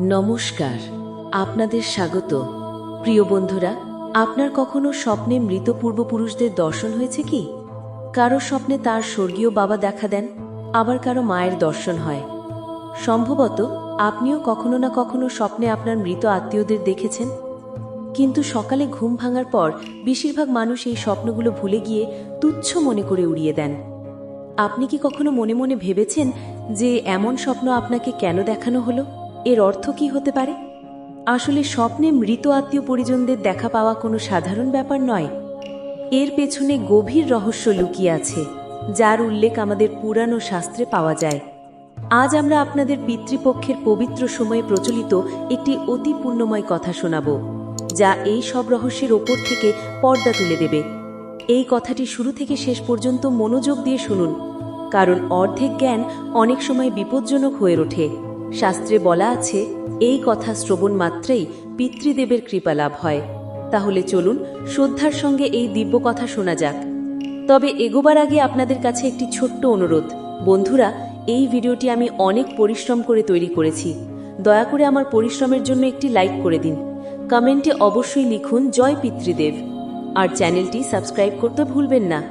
নমস্কার, আপনাদের স্বাগত। প্রিয় বন্ধুরা, আপনার কখনো স্বপ্নে মৃত পূর্বপুরুষদের দর্শন হয়েছে কি? কারও স্বপ্নে তার স্বর্গীয় বাবা দেখা দেন, আবার কারও মায়ের দর্শন হয়। সম্ভবত আপনিও কখনো না কখনো স্বপ্নে আপনার মৃত আত্মীয়দের দেখেছেন। কিন্তু সকালে ঘুম ভাঙার পর বেশিরভাগ মানুষ এই স্বপ্নগুলো ভুলে গিয়ে তুচ্ছ মনে করে উড়িয়ে দেন। আপনি কি কখনো মনে মনে ভেবেছেন যে এমন স্বপ্ন আপনাকে কেন দেখানো হলো? এর অর্থ কি হতে পারে? আসলে স্বপ্নে মৃত আত্মীয় পরিজনদের দেখা পাওয়া কোনো সাধারণ ব্যাপার নয়। এর পেছনে গভীর রহস্য লুকিয়ে আছে, যার উল্লেখ আমাদের পুরানো শাস্ত্রে পাওয়া যায়। আজ আমরা আপনাদের পিতৃপক্ষের পবিত্র সময়ে প্রচলিত একটি অতি পুণ্যময় কথা শোনাব, যা এই সব রহস্যের ওপর থেকে পর্দা তুলে দেবে। এই কথাটি শুরু থেকে শেষ পর্যন্ত মনোযোগ দিয়ে শুনুন, কারণ অর্ধেক জ্ঞান অনেক সময় বিপজ্জনক হয়ে ওঠে। শাস্ত্রে বলা আছে, এই কথা শ্রবণ মাত্রেই পিতৃদেবের কৃপা লাভ হয়। তাহলে চলুন শ্রদ্ধার সঙ্গে এই দিব্য কথা শোনা যাক। তবে এগোবার আগে আপনাদের কাছে একটি ছোট্ট অনুরোধ। বন্ধুরা, এই ভিডিওটি আমি অনেক পরিশ্রম করে তৈরি করেছি। দয়া করে আমার পরিশ্রমের জন্য একটি লাইক করে দিন। কমেন্টে অবশ্যই লিখুন, জয় পিতৃদেব। আর চ্যানেলটি সাবস্ক্রাইব করতে ভুলবেন না।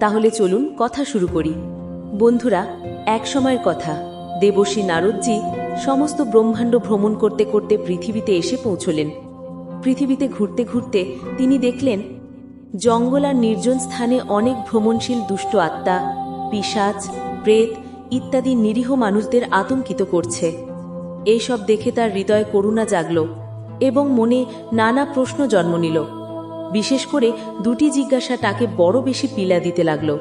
তাহলে চলুন কথা শুরু করি। বন্ধুরা, এক সময়ের কথা। দেবর্ষী নারদজি সমস্ত ব্রহ্মাণ্ড ভ্রমণ করতে করতে পৃথিবীতে এসে পৌঁছলেন। পৃথিবীতে ঘুরতে ঘুরতে তিনি দেখলেন, জঙ্গল আর নির্জন স্থানে অনেক ভ্রমণশীল দুষ্ট আত্মা পিসাচ প্রেত ইত্যাদি নিরীহ মানুষদের আতঙ্কিত করছে। এইসব দেখে তার হৃদয় করুণা জাগল এবং মনে নানা প্রশ্ন জন্ম নিল। বিশেষ করে দুটি জিজ্ঞাসা তাকে বড় বেশি পিলা দিতে লাগল।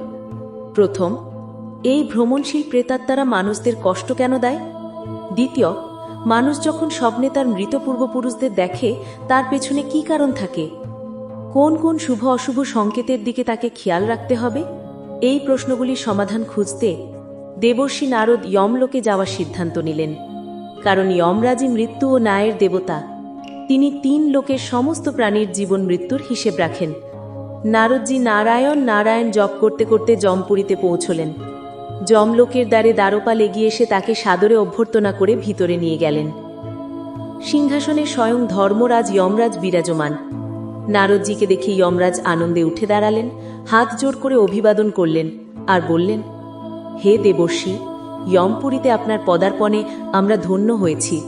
প্রথম, এই ভ্রমণশীল প্রেতাত্মারা মানুষদের কষ্ট কেন দেয়? দ্বিতীয়, মানুষ যখন স্বপ্নে তার মৃত পূর্বপুরুষদের দেখে, তার পেছনে কি কারণ থাকে? কোন কোন শুভ অশুভ সংকেতের দিকে তাকে খেয়াল রাখতে হবে? এই প্রশ্নগুলির সমাধান খুঁজতে দেবর্ষী নারদ যমলোকে যাওয়ার সিদ্ধান্ত নিলেন। কারণ যমরাজি মৃত্যু ও ন্যায়ের দেবতা। তিনি তিন লোকের সমস্ত প্রাণীর জীবন মৃত্যুর হিসেব রাখেন। নারদজি নারায়ণ নারায়ণ জপ করতে করতে জমপুরীতে পৌঁছলেন। জমলোকের দ্বারে দ্বারপাল এগিয়ে এসে তাকে সাদরে অভ্যর্থনা করে ভিতরে নিয়ে গেলেন। সিংহাসনে স্বয়ং ধর্মরাজ যমরাজ বিরাজমান। নারদজিকে দেখে যমরাজ আনন্দে উঠে দাঁড়ালেন, হাত জোর করে অভিবাদন করলেন আর বললেন, হে দেবর্ষী, যমপুরীতে আপনার পদার্পণে আমরা ধন্য হয়েছি।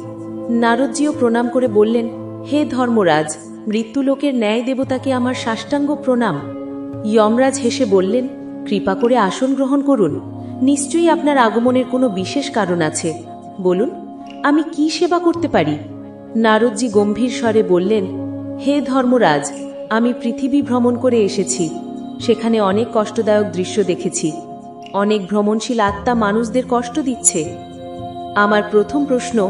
নারদজিও প্রণাম করে বললেন, হে ধর্মরাজ, মৃত্যুলোকের ন্যায় দেবতাকে আমার সাষ্টাঙ্গ প্রণাম। যমরাজ হেসে বললেন, কৃপা করে আসন গ্রহণ করুন। নিশ্চয়ই আপনার আগমনের কোনো বিশেষ কারণ আছে। বলুন, আমি কি সেবা করতে পারি? নারদজি গম্ভীর স্বরে বললেন, হে ধর্মরাজ, আমি পৃথিবী ভ্রমণ করে এসেছি। সেখানে অনেক কষ্টদায়ক দৃশ্য দেখেছি। অনেক ভ্রমণশীল আত্মা মানুষদের কষ্ট দিচ্ছে। আমার প্রথম প্রশ্ন,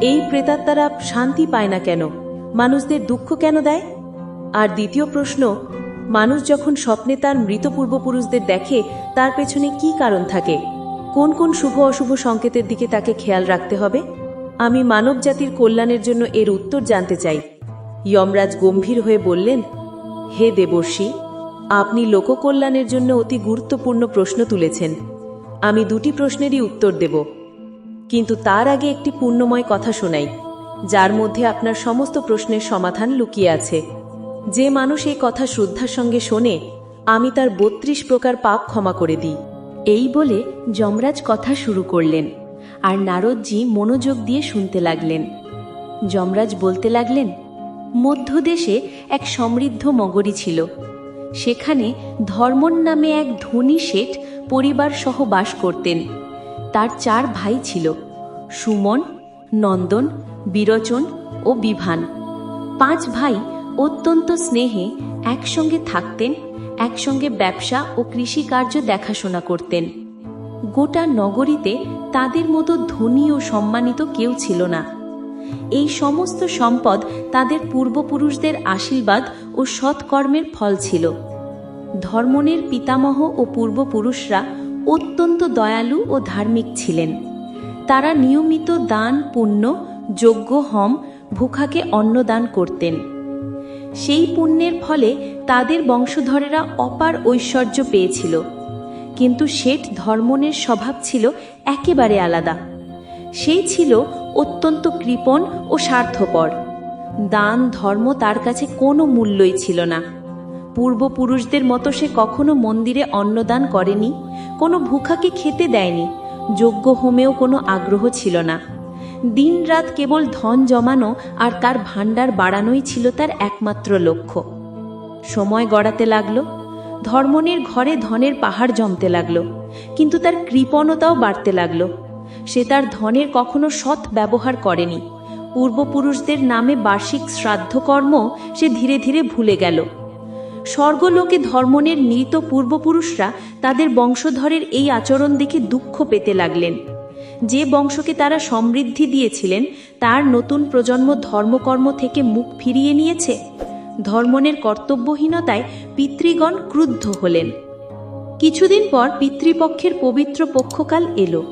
এই প্রেতাত্মারা শান্তি পায় না কেন? মানুষদের দুঃখ কেন দেয়? আর দ্বিতীয় প্রশ্ন মানুষ যখন স্বপ্নে তার মৃত পূর্বপুরুষদের দেখে, তার পেছনে কি কারণ থাকে? কোন কোন শুভ অশুভ সংকেতের দিকে তাকে খেয়াল রাখতে হবে? আমি মানব জাতির কল্যাণের জন্য এর উত্তর জানতে চাই। যমরাজ গম্ভীর হয়ে বললেন, হে দেবর্ষী, আপনি লোককল্যাণের জন্য অতি গুরুত্বপূর্ণ প্রশ্ন তুলেছেন। আমি দুটি প্রশ্নেরই উত্তর দেব। কিন্তু তার আগে একটি পূর্ণময় কথা শোনাই, যার মধ্যে আপনার সমস্ত প্রশ্নের সমাধান লুকিয়ে আছে। যে মানুষ এই কথা শ্রদ্ধার সঙ্গে শোনে, আমি তার বত্রিশ প্রকার পাপ ক্ষমা করে দিই। এই বলে যমরাজ কথা শুরু করলেন, আর নারদজি মনোযোগ দিয়ে শুনতে লাগলেন। যমরাজ বলতে লাগলেন, মধ্যদেশে এক সমৃদ্ধ মগরী ছিল। সেখানে ধর্মন নামে এক ধনী শেঠ পরিবার সহ বাস করতেন। তার চার ভাই ছিল, সুমন, নন্দন, বিরচন ও বিভান। পাঁচ ভাই অত্যন্ত স্নেহে একসঙ্গে থাকতেন, একসঙ্গে ব্যবসা ও কৃষিকার্য দেখাশোনা করতেন। গোটা নগরীতে তাদের মতো ধনী ও সম্মানিত কেউ ছিল না। এই সমস্ত সম্পদ তাদের পূর্বপুরুষদের আশীর্বাদ ও সৎকর্মের ফল ছিল। ধর্মনের পিতামহ ও পূর্বপুরুষরা অত্যন্ত দয়ালু ও ধার্মিক ছিলেন। তারা নিয়মিত দান, পুণ্য, যজ্ঞ, হম, ভুখাকে অন্নদান করতেন। সেই পুণ্যের ফলে তাদের বংশধরেরা অপার ঐশ্বর্য পেয়েছিল। কিন্তু শেঠ ধর্মনের স্বভাব ছিল একেবারে আলাদা। সেই ছিল অত্যন্ত কৃপণ ও স্বার্থপর। দান, ধর্ম তার কাছে কোনো মূল্যই ছিল না। পূর্বপুরুষদের মতো সে কখনো মন্দিরে অন্নদান করেনি, কোনো ভুখাকে খেতে দেয়নি, যোগ্য হোমেও কোনো আগ্রহ ছিল না। দিনরাত কেবল ধন জমানো আর তার ভাণ্ডার বাড়ানোই ছিল তার একমাত্র লক্ষ্য। সময় গড়াতে লাগল, ধর্মনের ঘরে ধনের পাহাড় জমতে লাগল, কিন্তু তার কৃপণতাও বাড়তে লাগল। সে তার ধনের কখনো সৎ ব্যবহার করেনি। পূর্বপুরুষদের নামে বার্ষিক শ্রাদ্ধকর্ম সে ধীরে ধীরে ভুলে গেল। স্বর্গলোকে ধর্মনের মৃত পূর্বপুরুষরা তাদের বংশধরের এই আচরণ দেখে দুঃখ পেতে লাগলেন। যে বংশকে তারা সমৃদ্ধি দিয়েছিলেন, তার নতুন প্রজন্ম ধর্মকর্ম থেকে মুখ ফিরিয়ে নিয়েছে। ধর্মনের কর্তব্যহীনতায় পিতৃগণ ক্রুদ্ধ হলেন। কিছুদিন পর পিতৃপক্ষের পবিত্র পক্ষকাল এলো।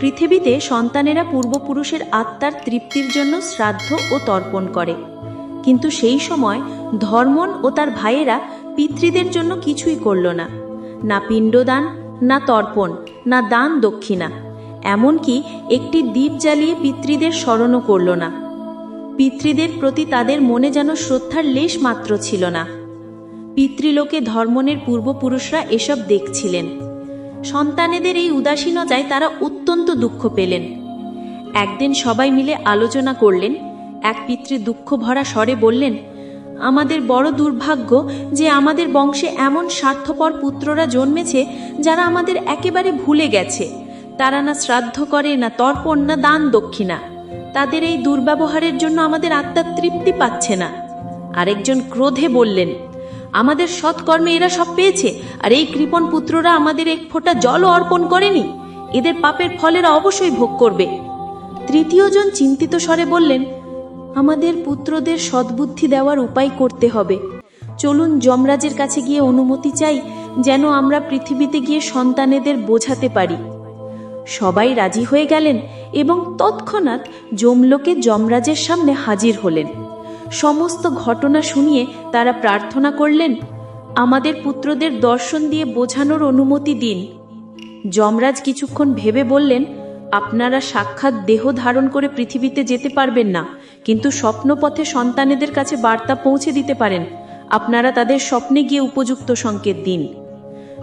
পৃথিবীতে সন্তানেরা পূর্বপুরুষের আত্মার তৃপ্তির জন্য শ্রাদ্ধ ও তর্পণ করে। কিন্তু সেই সময় ধর্মন ও তার ভাইয়েরা পিতৃদের জন্য কিছুই করল না। না পিণ্ডদান, না তর্পণ, না দান দক্ষিণা। এমনকি একটি দ্বীপ জ্বালিয়ে পিতৃদের স্মরণও করল না। পিতৃদের প্রতি তাদের মনে যেন শ্রদ্ধার লেশ মাত্র ছিল না। পিতৃলোকে ধর্মনের পূর্বপুরুষরা এসব দেখছিলেন। সন্তানেদের এই উদাসীনতায় তারা অত্যন্ত দুঃখ পেলেন। একদিন সবাই মিলে আলোচনা করলেন। এক পিতৃ দুঃখ ভরা স্বরে বললেন, আমাদের বড় দুর্ভাগ্য যে আমাদের বংশে এমন স্বার্থপর পুত্ররা জন্মেছে যারা আমাদের একেবারে ভুলে গেছে। তারা না শ্রাদ্ধ করে, না তর্পণ, না দান দক্ষিণা। তাদের এই দুর্ব্যবহারের জন্য আমাদের আত্মার তৃপ্তি পাচ্ছে না। আরেকজন ক্রোধে বললেন, আমাদের সৎকর্মে এরা সব পেয়েছে, আর এই কৃপণ পুত্ররা আমাদের এক ফোঁটা জলও অর্পণ করেনি। এদের পাপের ফলেরা অবশ্যই ভোগ করবে। তৃতীয়জন চিন্তিত স্বরে বললেন, আমাদের পুত্রদের সদ্বুদ্ধি দেওয়ার উপায় করতে হবে। চলুন যমরাজের কাছে গিয়ে অনুমতি চাই, যেন আমরা পৃথিবীতে গিয়ে সন্তানেদের বোঝাতে পারি। সবাই রাজি হয়ে গেলেন এবং তৎক্ষণাৎ যমলোকে যমরাজের সামনে হাজির হলেন। সমস্ত ঘটনা শুনিয়ে তারা প্রার্থনা করলেন, আমাদের পুত্রদের দর্শন দিয়ে বোঝানোর অনুমতি দিন। যমরাজ কিছুক্ষণ ভেবে বললেন, আপনারা সাক্ষাৎ দেহ ধারণ করে পৃথিবীতে যেতে পারবেন না, কিন্তু স্বপ্নপথে সন্তানেদের কাছে বার্তা পৌঁছে দিতে পারেন। আপনারা তাদের স্বপ্নে গিয়ে উপযুক্ত সংকেত দিন।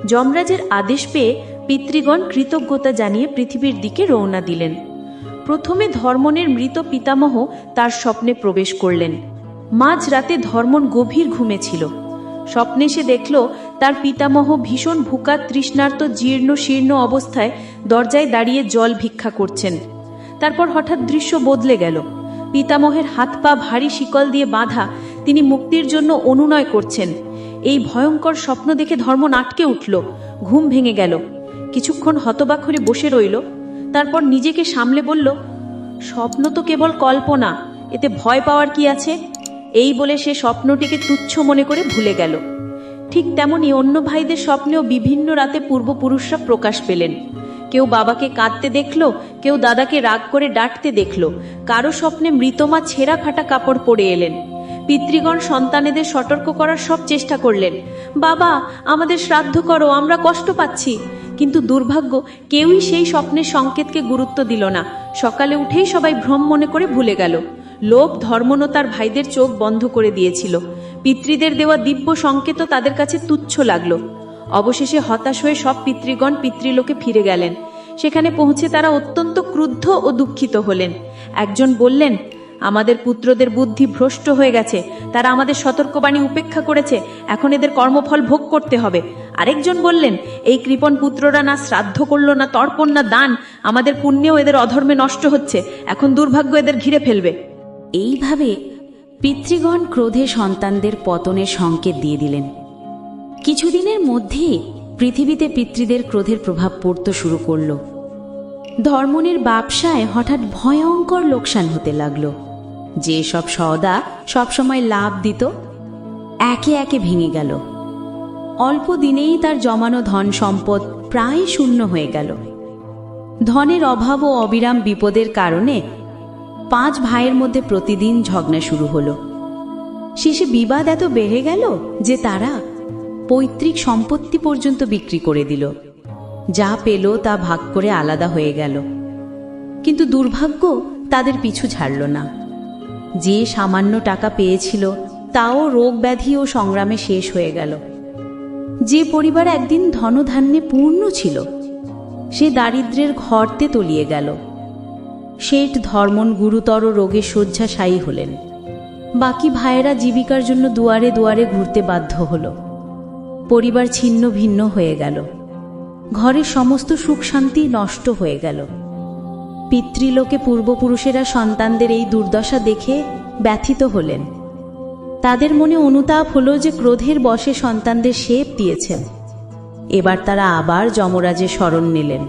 যমরাজের আদেশ পেয়ে পিতৃগণ কৃতজ্ঞতা জানিয়ে পৃথিবীর দিকে রওনা দিলেন। প্রথমে ধর্মনের মৃত পিতামহ তার স্বপ্নে প্রবেশ করলেন। মাঝ রাতে ধর্মন গভীর ঘুমে ছিল। স্বপ্নে সে দেখল তার পিতামহ ভীষণ ভুকা, তৃষ্ণার্ত, জীর্ণ, শীর্ণ অবস্থায় দরজায় দাঁড়িয়ে জল ভিক্ষা করছেন। তারপর হঠাৎ দৃশ্য বদলে গেল। পিতামহের হাত পা ভারী শিকল দিয়ে বাঁধা, তিনি মুক্তির জন্য অনুনয় করছেন। এই ভয়ঙ্কর স্বপ্ন দেখে ধর্ম আটকে উঠল। ঘুম ভেঙে গেল। কিছুক্ষণ হতবাক হয়ে বসে রইল, তারপর নিজেকে সামলে বলল, স্বপ্ন তো কেবল কল্পনা, এতে ভয় পাওয়ার কি আছে? এই বলে সে স্বপ্নটিকে তুচ্ছ মনে করে ভুলে গেল। ঠিক তেমনি অন্য ভাইদের স্বপ্নেও বিভিন্ন রাতে পূর্বপুরুষরা প্রকাশ পেলেন। কেউ বাবাকে কাঁদতে দেখল, কেউ দাদাকে রাগ করে ডাঁটতে দেখল, কারও স্বপ্নে মৃতমা ছেঁড়া ফাটা কাপড় পরে এলেন। পিতৃগণ সন্তানেদের সতর্ক করার সব চেষ্টা করলেন। বাবা, আমাদের শ্রাদ্ধ করো, আমরা কষ্ট পাচ্ছি। কিন্তু দুর্ভাগ্য, কেউই সেই স্বপ্নের সংকেতকে গুরুত্ব দিল না। সকালে উঠেই সবাই ভ্রম মনে করে ভুলে গেল। লোভ ধর্মনতার ভাইদের চোখ বন্ধ করে দিয়েছিল। পিতৃদের দেওয়া দিব্য সংকেতও তাদের কাছে তুচ্ছ লাগল। অবশেষে হতাশ হয়ে সব পিতৃগণ পিতৃলোকে ফিরে গেলেন। সেখানে পৌঁছে তারা অত্যন্ত ক্রুদ্ধ ও দুঃখিত হলেন। একজন বললেন আমাদের পুত্রদের বুদ্ধি ভ্রষ্ট হয়ে গেছে। তারা আমাদের সতর্কবাণী উপেক্ষা করেছে। এখন এদের কর্মফল ভোগ করতে হবে। আরেকজন বললেন, এই কৃপণ পুত্ররা না শ্রাদ্ধ করল, না তর্পণ, না দান। আমাদের পুণ্যেও এদের অধর্মে নষ্ট হচ্ছে। এখন দুর্ভাগ্য এদের ঘিরে ফেলবে। এইভাবে পিতৃগণ ক্রোধে সন্তানদের পতনের সংকেত দিয়ে দিলেন। কিছুদিনের মধ্যেই পৃথিবীতে পিতৃদের ক্রোধের প্রভাব পড়তে শুরু করল। ধর্মনের ব্যবসায় হঠাৎ ভয়ঙ্কর লোকসান হতে লাগল। যে সব সওদা সবসময় লাভ দিত, একে একে ভেঙে গেল। অল্প দিনেই তার জমানো ধন সম্পদ প্রায় শূন্য হয়ে গেল। ধনের অভাব ও অবিরাম বিপদের কারণে পাঁচ ভাইয়ের মধ্যে প্রতিদিন ঝগড়া শুরু হলো। শেষে বিবাদ এত বেড়ে গেল যে তারা পৈতৃক সম্পত্তি পর্যন্ত বিক্রি করে দিল। যা পেল তা ভাগ করে আলাদা হয়ে গেল। কিন্তু দুর্ভাগ্য তাদের পিছু ছাড়ল না। যে সামান্য টাকা পেয়েছিল, তাও রোগ ব্যাধি ও সংগ্রামে শেষ হয়ে গেল। যে পরিবার একদিন ধনধান্যে পূর্ণ ছিল, সে দারিদ্রের ঘরতে তলিয়ে গেল। শেঠ ধর্মন গুরুতর রোগে শয্যাশায়ী হলেন। বাকি ভাইয়েরা জীবিকার জন্য দুয়ারে দুয়ারে ঘুরতে বাধ্য হল। পরিবার ছিন্ন ভিন্ন হয়ে গেল। ঘরের সমস্ত সুখ শান্তি নষ্ট হয়ে গেল। পিতৃলোকে পূর্বপুরুষেরা সন্তানদের এই দুর্দশা দেখে ব্যথিত হলেন। তাদের মনে অনুতাপ হলো যে ক্রোধের বশে সন্তানদের শেপ দিয়েছেন। এবার তারা আবার যমরাজের শরণ নিলেন।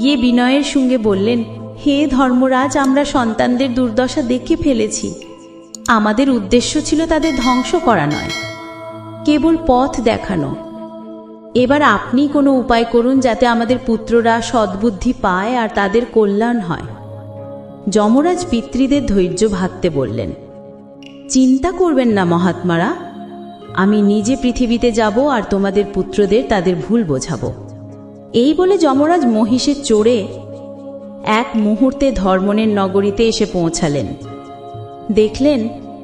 গিয়ে বিনয়ের সঙ্গে বললেন, হে ধর্মরাজ, আমরা সন্তানদের দুর্দশা দেখে ফেলেছি। আমাদের উদ্দেশ্য ছিল তাদের ধ্বংস করা নয়। কেবল পথ দেখানো। এবার আপনি কোনো উপায় করুন যাতে আমাদের পুত্ররা সদ্বুদ্ধি পায় আর তাদের কল্যাণ হয়। যমরাজ পিতৃদের ধৈর্য ভাবতে বললেন, চিন্তা করবেন না মহাত্মারা, আমি নিজে পৃথিবীতে যাব আর তোমাদের পুত্রদের তাদের ভুল বোঝাবো। এই বলে যমরাজ মহিষে চড়ে এক মুহূর্তে ধর্মনের নগরীতে এসে পৌঁছালেন। দেখলেন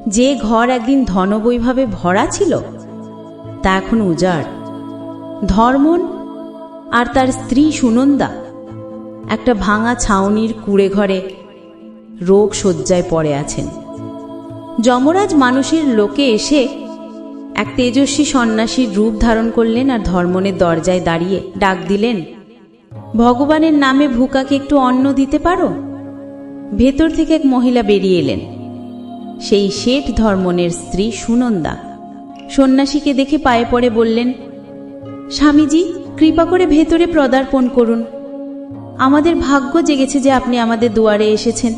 যে ঘর একদিন ধনবৈভাবে ভরা ছিল, তা এখন উজাড়। ধর্মন আর তার স্ত্রী সুনন্দা একটা ভাঙা ছাউনির কুড়ে ঘরে রোগ শয্যায় পড়ে আছেন। যমরাজ মানুষের লোকে এসে এক তেজস্বী সন্ন্যাসীর রূপ ধারণ করলেন আর ধর্মনের দরজায় দাঁড়িয়ে ডাক দিলেন, ভগবানের নামে ভুকাকে একটু অন্ন দিতে পারো? ভেতর থেকে এক মহিলা বেরিয়ে এলেন। সেই শেঠ ধর্মনের স্ত্রী সুনন্দা সন্ন্যাসীকে দেখে পায়ে পড়ে বললেন স্বামীজি, কৃপা করে ভেতরে পদার্পণ করুন। আমাদের ভাগ্য জেগেছে যে আপনি আমাদের দুয়ারে এসেছেন।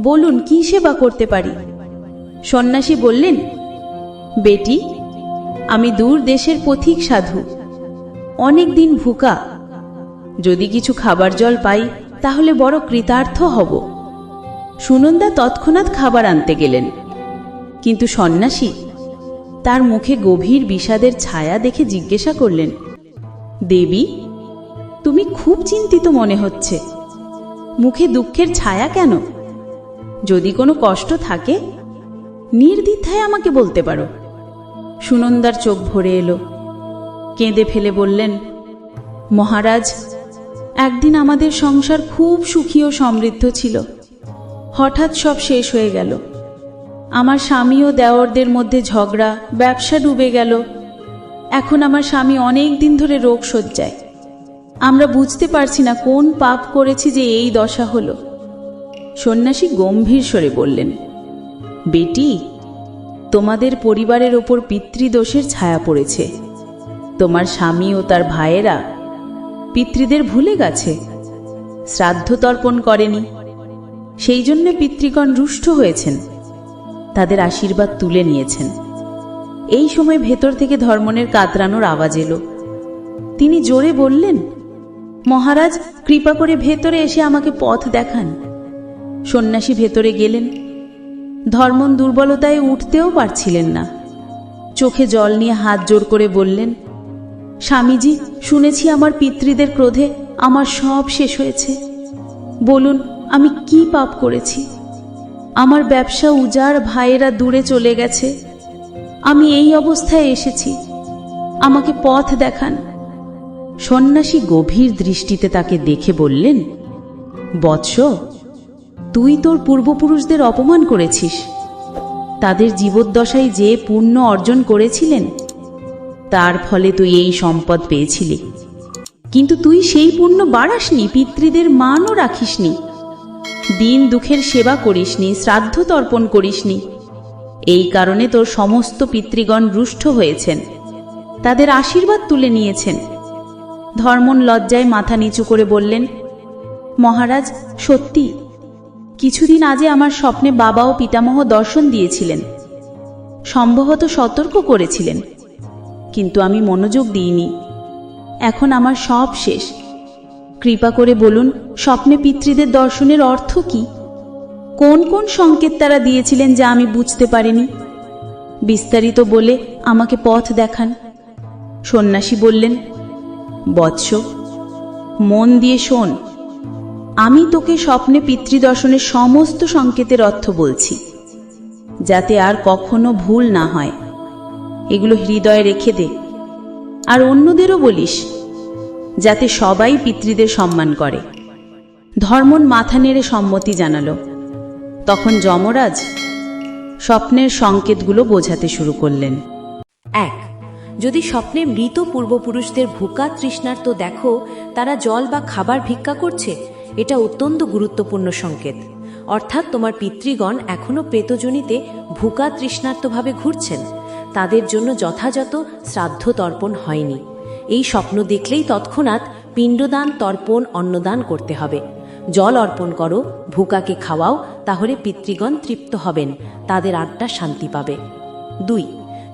বলুন, কি সেবা করতে পারি? সন্ন্যাসী বললেন, বেটি, আমি দূর দেশের পথিক সাধু। অনেক দিন ভুকা। যদি কিছু খাবার জল পাই, তাহলে বড় কৃতার্থ হব। সুনন্দা তৎক্ষণাৎ খাবার আনতে গেলেন। কিন্তু সন্ন্যাসী তার মুখে গভীর বিষাদের ছায়া দেখে জিজ্ঞাসা করলেন, দেবী, তুমি খুব চিন্তিত মনে হচ্ছে। মুখে দুঃখের ছায়া কেন? যদি কোনো কষ্ট থাকে, নির্দ্বিধায় আমাকে বলতে পারো। সুনন্দার চোখ ভরে এলো। কেঁদে ফেলে বললেন, মহারাজ, একদিন আমাদের সংসার খুব সুখী ও সমৃদ্ধ ছিল। হঠাৎ সব শেষ হয়ে গেল। আমার স্বামী ও দেওরদের মধ্যে ঝগড়া, ব্যবসা ডুবে গেল। এখন আমার স্বামী অনেক দিন ধরে রোগ সজ্জায় আমরা বুঝতে পারছি না কোন পাপ করেছি যে এই দশা হলো। সন্ন্যাসী গম্ভীর স্বরে বললেন, বেটি, তোমাদের পরিবারের ওপর পিতৃদোষের ছায়া পড়েছে। তোমার স্বামী ও তার ভাইয়েরা পিতৃদের ভুলে গেছে। শ্রাদ্ধ তর্পণ করেনি। সেই জন্য পিতৃগণ রুষ্ট হয়েছেন। তাদের আশীর্বাদ তুলে নিয়েছেন। এই সময় ভেতর থেকে ধর্মনের কাতরানোর আওয়াজ এলো। তিনি জোরে বললেন, মহারাজ, কৃপা করে ভেতরে এসে আমাকে পথ দেখান। সন্ন্যাসী ভেতরে গেলেন। ধর্মন দুর্বলতায় উঠতেও পারছিলেন না। চোখে জল নিয়ে হাত জোর করে বললেন, স্বামীজি, শুনেছি আমার পিতৃদের ক্রোধে আমার সব শেষ হয়েছে। বলুন, আমি কি পাপ করেছি? আমার ব্যবসা উজাড় ভাইয়েরা দূরে চলে গেছে। আমি এই অবস্থায় এসেছি। আমাকে পথ দেখান। সন্ন্যাসী গভীর দৃষ্টিতে তাকে দেখে বললেন, বৎস, তুই তোর পূর্বপুরুষদের অপমান করেছিস। তাদের জীবদ্দশায় যে পুণ্য অর্জন করেছিলেন, তার ফলে তুই এই সম্পদ পেয়েছিলি। কিন্তু তুই সেই পুণ্য বাড়াসনি, পিতৃদের মানও রাখিসনি। দিন দুঃখের সেবা করিসনি, শ্রাদ্ধ তর্পণ করিসনি। এই কারণে তোর সমস্ত পিতৃগণ রুষ্ট হয়েছেন। তাদের আশীর্বাদ তুলে নিয়েছেন। ধর্মন লজ্জায় মাথা নিচু করে বললেন, মহারাজ, সত্যি, কিছুদিন আগে আমার স্বপ্নে বাবা ও পিতামহ দর্শন দিয়েছিলেন। সম্ভবত সতর্ক করেছিলেন। কিন্তু আমি মনোযোগ দিইনি। এখন আমার সব শেষ। কৃপা করে বলুন, স্বপ্নে পিতৃদের দর্শনের অর্থ কি? কোন কোন সংকেত তারা দিয়েছিলেন যা আমি বুঝতে পারিনি? বিস্তারিত বলে আমাকে পথ দেখান। সন্ন্যাসী বললেন, বৎস, মন দিয়ে শোন। আমি তোকে স্বপ্নে পিতৃদর্শনের সমস্ত সংকেতের অর্থ বলছি, যাতে আর কখনো ভুল না হয়। এগুলো হৃদয়ে রেখে দে। আর অন্যদেরও বলিস যাতে সবাই পিতৃদের সম্মান করে। ধর্মন মাথা নেড়ে সম্মতি জানালো। তখন যমরাজ স্বপ্নের সংকেতগুলো বোঝাতে শুরু করলেন। এক, যদি স্বপ্নে মৃত পূর্বপুরুষদের ভুকা তৃষ্ণার্ত দেখো, তারা জল বা খাবার ভিক্ষা করছে, এটা অত্যন্ত গুরুত্বপূর্ণ সংকেত। অর্থাৎ তোমার পিতৃগণ এখনও প্রেতজনিতে ভুকা তৃষ্ণার্তভাবে ঘুরছেন। তাদের জন্য যথাযথ শ্রাদ্ধ তর্পণ হয়নি। এই স্বপ্ন দেখলেই তৎক্ষণাৎ পিণ্ডদান, তর্পণ, অন্নদান করতে হবে। জল অর্পণ করো, ভুকাকে খাওয়াও, তাহলে পিতৃগণ তৃপ্ত হবেন, তাদের আত্মা শান্তি পাবে। দুই,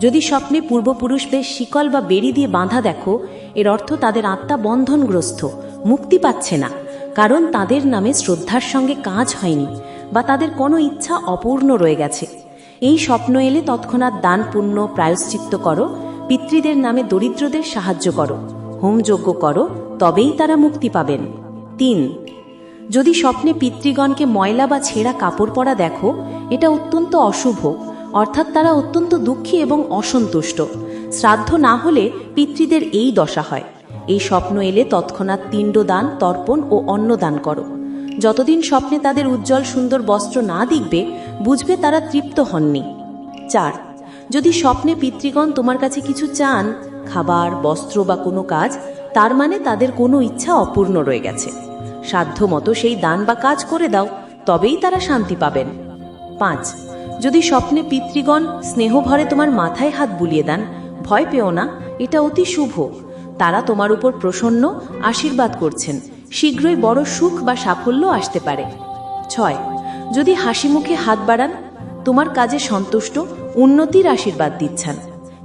যদি স্বপ্নে পূর্বপুরুষদের শিকল বা বেড়ি দিয়ে বাঁধা দেখো, এর অর্থ তাদের আত্মা বন্ধনগ্রস্ত, মুক্তি পাচ্ছে না, কারণ তাদের নামে শ্রদ্ধার সঙ্গে কাজ হয়নি, বা তাদের কোনো ইচ্ছা অপূর্ণ রয়ে গেছে। এই স্বপ্ন এলে তৎক্ষণাৎ দান পুণ্য প্রায়শ্চিত্ত করো পিতৃদের নামে দরিদ্রদের সাহায্য করো হোমযজ্ঞ করো, তবেই তারা মুক্তি পাবেন। তিন, যদি স্বপ্নে পিতৃগণকে ময়লা বা ছেঁড়া কাপড় পরা দেখো, এটা অত্যন্ত অশুভ, অর্থাৎ তারা অত্যন্ত দুঃখী এবং অসন্তুষ্ট। শ্রাদ্ধ না হলে পিতৃদের এই দশা হয়। এই স্বপ্ন এলে তৎক্ষণাৎ পিণ্ডদান, তর্পণ ও অন্নদান করো। যতদিন স্বপ্নে তাদের উজ্জ্বল সুন্দর বস্ত্র না দেখবে বুঝবে তারা তৃপ্ত হননি। চার যদি স্বপ্নে পিতৃগণ তোমার কাছে কিছু চান, খাবার, বস্ত্র বা কোনো কাজ, তার মানে তাদের কোনো ইচ্ছা অপূর্ণ রয়ে গেছে। সাধ্য মতো সেই দান বা কাজ করে দাও, তবেই তারা শান্তি পাবেন। পাঁচ, যদি স্বপ্নে পিতৃগণ স্নেহভরে তোমার মাথায় হাত বুলিয়ে দেন, ভয় পেও না, এটা অতি শুভ। তারা তোমার উপর প্রসন্ন, আশীর্বাদ করছেন। শীঘ্রই বড় সুখ বা সাফল্য আসতে পারে। ছয়, যদি হাসি মুখে হাত বাড়ান তোমার কাজে সন্তুষ্ট, উন্নতির আশীর্বাদ দিচ্ছেন।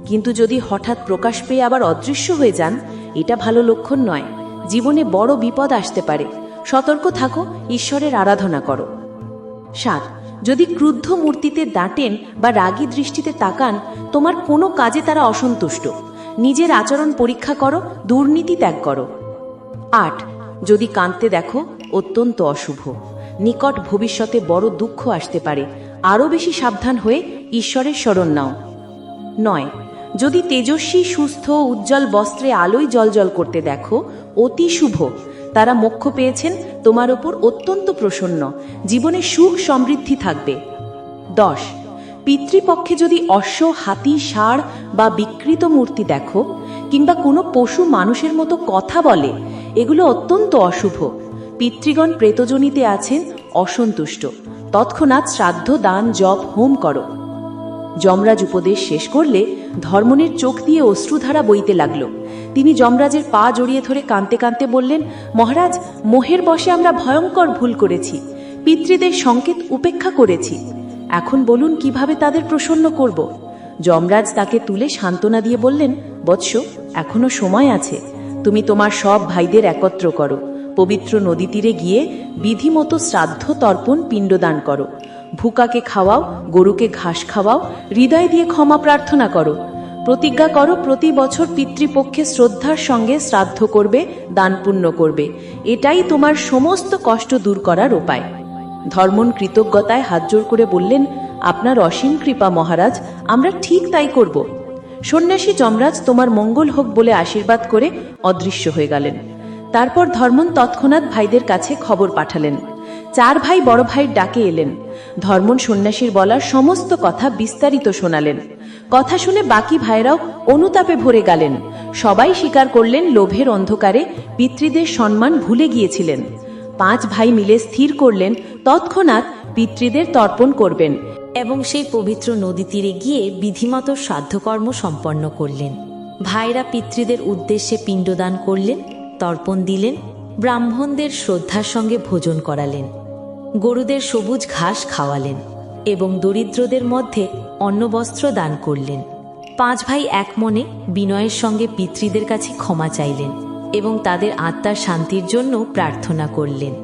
কিন্তু যদি হঠাৎ প্রকাশ পেয়ে আবার অদৃশ্য হয়ে যান, এটা ভালো লক্ষণ নয়। জীবনে বড় বিপদ আসতে পারে। সতর্ক থাকো, ঈশ্বরের আরাধনা করো। সাত, যদি ক্রুদ্ধ মূর্তিতে দাঁটেন বা রাগী দৃষ্টিতে তাকান, তোমার কোনো কাজে তারা অসন্তুষ্ট। নিজের আচরণ পরীক্ষা করো, দুর্নীতি ত্যাগ করো। আট, যদি কাঁদতে দেখো, অত্যন্ত অশুভ। নিকট ভবিষ্যতে বড় দুঃখ আসতে পারে। আরও বেশি সাবধান হয়ে ঈশ্বরের শরণ নাও। নয়, যদি তেজস্বী, সুস্থ, উজ্জ্বল বস্ত্রে আলোয় জলজল করতে দেখো, অতি শুভ। তারা মোক্ষ পেয়েছেন, তোমার ওপর অত্যন্ত প্রসন্ন। জীবনে সুখ সমৃদ্ধি থাকবে। দশ, পিতৃপক্ষে যদি অশ্ব, হাতি, ষাঁড় বা বিকৃত মূর্তি দেখো, কিংবা কোনো পশু মানুষের মতো কথা বলে, এগুলো অত্যন্ত অশুভ। পিতৃগণ প্রেতজনিতে আছেন, অসন্তুষ্ট। তৎক্ষণাৎ শ্রাদ্ধ, দান, জপ, হোম করো। যমরাজ উপদেশ শেষ করলে ধর্মনের চোখ দিয়ে অশ্রুধারা বইতে লাগল। তিনি যমরাজের পা জড়িয়ে ধরে কাঁদতে কাঁদতে বললেন, মহারাজ, মোহের বশে আমরা ভয়ঙ্কর ভুল করেছি। পিতৃদের সংকেত উপেক্ষা করেছি। এখন বলুন, কীভাবে তাদের প্রসন্ন করব? যমরাজ তাকে তুলে সান্ত্বনা দিয়ে বললেন, বৎস, এখনও সময় আছে। তুমি তোমার সব ভাইদের একত্র করো। পবিত্র নদী তীরে গিয়ে বিধিমতো শ্রাদ্ধ তর্পণ পিণ্ডদান করো। ভুকাকে খাওয়াও, গরুকে ঘাস খাওয়াও, হৃদয় দিয়ে ক্ষমা প্রার্থনা করো। প্রতিজ্ঞা করো, প্রতি বছর পিতৃপক্ষে শ্রদ্ধার সঙ্গে শ্রাদ্ধ করবে, দান পুণ্য করবে। এটাই তোমার সমস্ত কষ্ট দূর করার উপায়। ধর্মন কৃতজ্ঞতায় হাত জোর করে বললেন, আপনার অসীম কৃপা মহারাজ, আমরা ঠিক তাই করব। সন্ন্যাসী যমরাজ তোমার মঙ্গল হোক বলে আশীর্বাদ করে অদৃশ্য হয়ে গেলেন। তারপর ধর্মন তৎক্ষণাৎ ভাইদের কাছে খবর পাঠালেন। চার ভাই বড় ভাইয়ের ডাকে এলেন। ধর্মন সন্ন্যাসীর বলার সমস্ত কথা বিস্তারিত শোনালেন। কথা শুনে বাকি ভাইরাও অনুতাপে ভরে গেলেন। সবাই স্বীকার করলেন লোভের অন্ধকারে পিতৃদের সম্মান ভুলে গিয়েছিলেন। পাঁচ ভাই মিলে স্থির করলেন, তৎক্ষণাৎ পিতৃদের তর্পণ করবেন এবং সেই পবিত্র নদী তীরে গিয়ে বিধিমতো সাধ্যকর্ম সম্পন্ন করলেন। ভাইরা পিতৃদের উদ্দেশ্যে পিণ্ডদান করলেন তর্পণ দিলেন, ব্রাহ্মণদের শ্রদ্ধার সঙ্গে ভোজন করালেন, গরুদের সবুজ ঘাস খাওয়ালেন এবং দরিদ্রদের মধ্যে অন্নবস্ত্র দান করলেন। পাঁচ ভাই এক মনে বিনয়ের সঙ্গে পিতৃদের কাছে ক্ষমা চাইলেন এবং তাদের আত্মার শান্তির জন্য প্রার্থনা করলেন।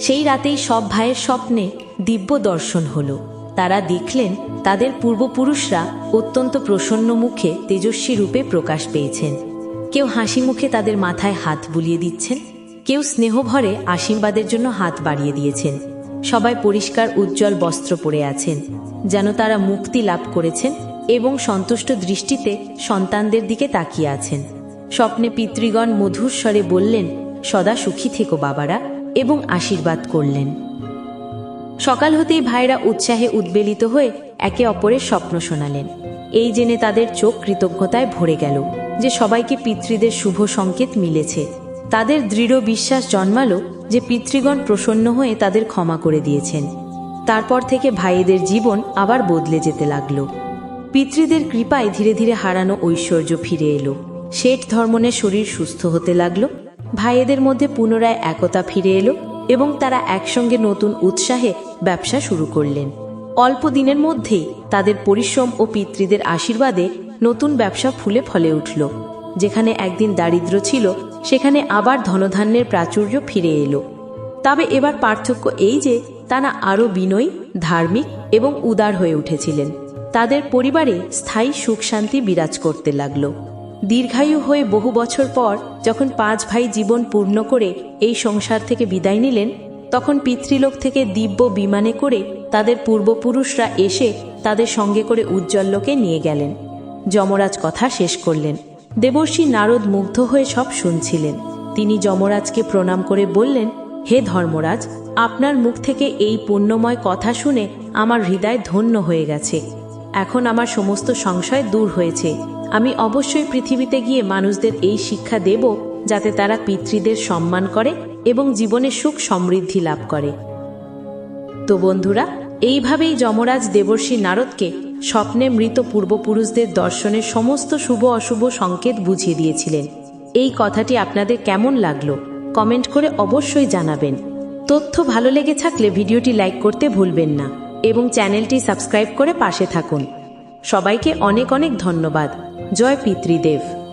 সেই রাতেই সব ভাইয়ের স্বপ্নে দিব্য দর্শন হল। তারা দেখলেন তাদের পূর্বপুরুষরা অত্যন্ত প্রসন্ন মুখে তেজস্বী রূপে প্রকাশ পেয়েছেন। কেউ হাসি মুখে তাদের মাথায় হাত বুলিয়ে দিচ্ছেন, কেউ স্নেহভরে আশীর্বাদের জন্য হাত বাড়িয়ে দিয়েছেন। সবাই পরিষ্কার, উজ্জ্বল বস্ত্র পরে আছেন, যেন তারা মুক্তি লাভ করেছেন এবং সন্তুষ্ট দৃষ্টিতে সন্তানদের দিকে তাকিয়ে আছেন। স্বপ্নে পিতৃগণ মধুর স্বরে বললেন, সদা সুখী থেকো বাবারা, এবং আশীর্বাদ করলেন। সকাল হতেই ভাইরা উৎসাহে উদ্বেলিত হয়ে একে অপরের স্বপ্ন শোনালেন। এই জেনে তাদের চোখ কৃতজ্ঞতায় ভরে গেল। যে সবাইকে পিতৃদের শুভ সংকেত মিলেছে। তাদের দৃঢ় বিশ্বাস জন্মালো যে পিতৃগণ প্রসন্ন হয়ে তাদের ক্ষমা করে দিয়েছেন। তারপর থেকে ভাইয়েদের জীবন আবার বদলে যেতে লাগল। পিতৃদের কৃপায় ধীরে ধীরে হারানো ঐশ্বর্য ফিরে এলো। শেঠ ধর্মনের শরীর সুস্থ হতে লাগল। ভাইয়েদের মধ্যে পুনরায় একতা ফিরে এলো এবং তারা একসঙ্গে নতুন উৎসাহে ব্যবসা শুরু করলেন। অল্প দিনের মধ্যেই তাদের পরিশ্রম ও পিতৃদের আশীর্বাদে নতুন ব্যবসা ফুলে ফলে উঠল। যেখানে একদিন দারিদ্র ছিল, সেখানে আবার ধনধান্যের প্রাচুর্য ফিরে এলো। তবে এবার পার্থক্য এই যে, তারা আরও বিনয়ী, ধার্মিক এবং উদার হয়ে উঠেছিলেন। তাদের পরিবারে স্থায়ী সুখ শান্তি বিরাজ করতে লাগল। দীর্ঘায়ু হয়ে বহু বছর পর যখন পাঁচ ভাই জীবন পূর্ণ করে এই সংসার থেকে বিদায় নিলেন, তখন পিতৃলোক থেকে দিব্য বিমানে করে তাদের পূর্বপুরুষরা এসে তাদের সঙ্গে করে উজ্জ্বল্যকে নিয়ে গেলেন। যমরাজ কথা শেষ করলেন। দেবর্ষী নারদ মুগ্ধ হয়ে সব শুনছিলেন। তিনি যমরাজকে প্রণাম করে বললেন, হে ধর্মরাজ, আপনার মুখ থেকে এই পুণ্যময় কথা শুনে আমার হৃদয় ধন্য হয়ে গেছে। এখন আমার সমস্ত সংশয় দূর হয়েছে। আমি অবশ্যই পৃথিবীতে গিয়ে মানুষদের এই শিক্ষা দেব, যাতে তারা পিতৃদের সম্মান করে এবং জীবনে সুখ সমৃদ্ধি লাভ করে। তো বন্ধুরা, এইভাবেই যমরাজ দেবর্ষী নারদকে স্বপ্নে মৃত পূর্বপুরুষদের দর্শনের সমস্ত শুভ অশুভ সংকেত বুঝিয়ে দিয়েছিলেন। এই কথাটি আপনাদের কেমন লাগল? কমেন্ট করে অবশ্যই জানাবেন। তথ্য ভালো লেগে থাকলে ভিডিওটি লাইক করতে ভুলবেন না এবং চ্যানেলটি সাবস্ক্রাইব করে পাশে থাকুন। সবাইকে অনেক অনেক ধন্যবাদ। জয় পিতৃদেব।